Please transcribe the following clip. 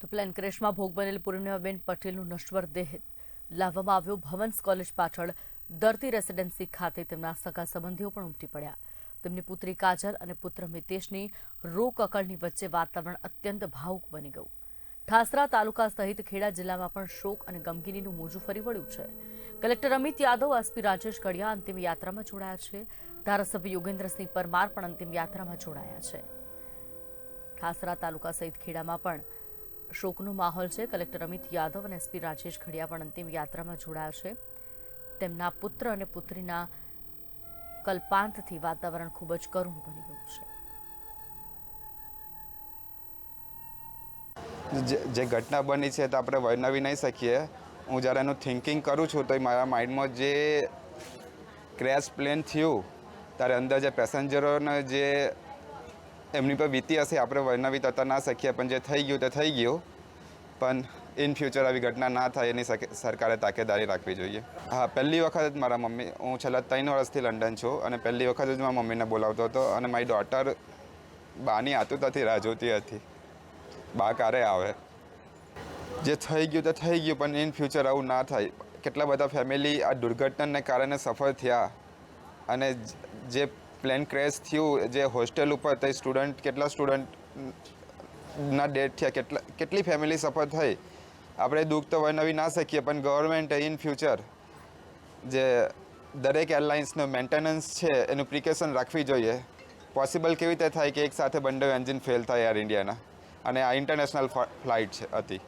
તો પ્લેન ક્રેશમાં ભોગ બનેલ પૂર્ણિમાબેન પટેલનું નશ્વર દેહ લાવવામાં આવ્યો. ભવન્સ કોલેજ પાછળ ધરતી રેસિડેન્સી ખાતે તેમના સગા સંબંધીઓ પણ ઉમટી પડ્યા. તેમની પુત્રી કાજલ અને પુત્ર મિતેશની રોકકળની વચ્ચે વાતાવરણ અત્યંત ભાવુક બની ગયું. ઠાસરા તાલુકા સહિત ખેડા જિલ્લામાં પણ શોક અને ગમગીનીનું મોજું ફરી વળ્યું છે. કલેક્ટર અમિત યાદવ, એસપી રાજેશ કડિયા અંતિમ યાત્રામાં જોડાયા છે. ધારાસભ્ય યોગેન્દ્રસિંહ પરમાર પણ અંતિમ યાત્રામાં જોડાયા છે. ઠાસરા તાલુકા સહિત ખેડામાં પણ શોકનો માહોલ છે. કલેક્ટર અમિત યાદવ અને એસપી રાજેશ ખડિયા પણ અંતિમ યાત્રામાં જોડાયા છે. તેમના પુત્ર અને પુત્રીના કલ્પાંતથી વાતાવરણ ખૂબ જ કરુણ બની ગયું છે. જે ઘટના બની છે તો આપણે વર્ણવી નહીં શકીએ. હું જ્યારે એનું થિંકિંગ કરું છું તો મારા માઇન્ડમાં જે ક્રેશ પ્લેન થયું, ત્યારે અંદર જે પેસેન્જરોને જે એમની પર વીતી હશે. આપણે વર્ણવી તો ના શકીએ, પણ જે થઈ ગયું તે થઈ ગયું. પણ ઇન ફ્યુચર આવી ઘટના ના થાય એની સરકારે તાકેદારી રાખવી જોઈએ. હા, પહેલી વખત જ મારા મમ્મી, હું છેલ્લા ત્રણ વર્ષથી લંડન છું અને પહેલી વખત જ મારા મમ્મીને બોલાવતો હતો અને મારી ડોટર બાની આતુરતાથી રાહ જોતી હતી. બા ક્યારે આવે? જે થઈ ગયું તે થઈ ગયું, પણ ઇન ફ્યુચર આવું ના થાય. કેટલા બધા ફેમિલી આ દુર્ઘટનાને કારણે સફળ થયા અને જે પ્લેન ક્રેશ થયું, જે હોસ્ટેલ ઉપર તે સ્ટુડન્ટ, કેટલા સ્ટુડન્ટના ડેથ થયા, કેટલા, કેટલી ફેમિલી સફર થઈ. આપણે દુઃખ તો વર્ણવી ના શકીએ, પણ ગવર્મેન્ટ ઇન ફ્યુચર જે દરેક એરલાઇન્સનું મેન્ટેનન્સ છે, એનું પ્રિકોશન રાખવી જોઈએ. પોસિબલ કેવી રીતે થાય કે એક સાથે બંને એન્જિન ફેલ થાય એર ઇન્ડિયાના? અને આ ઇન્ટરનેશનલ ફ્લાઇટ છે હતી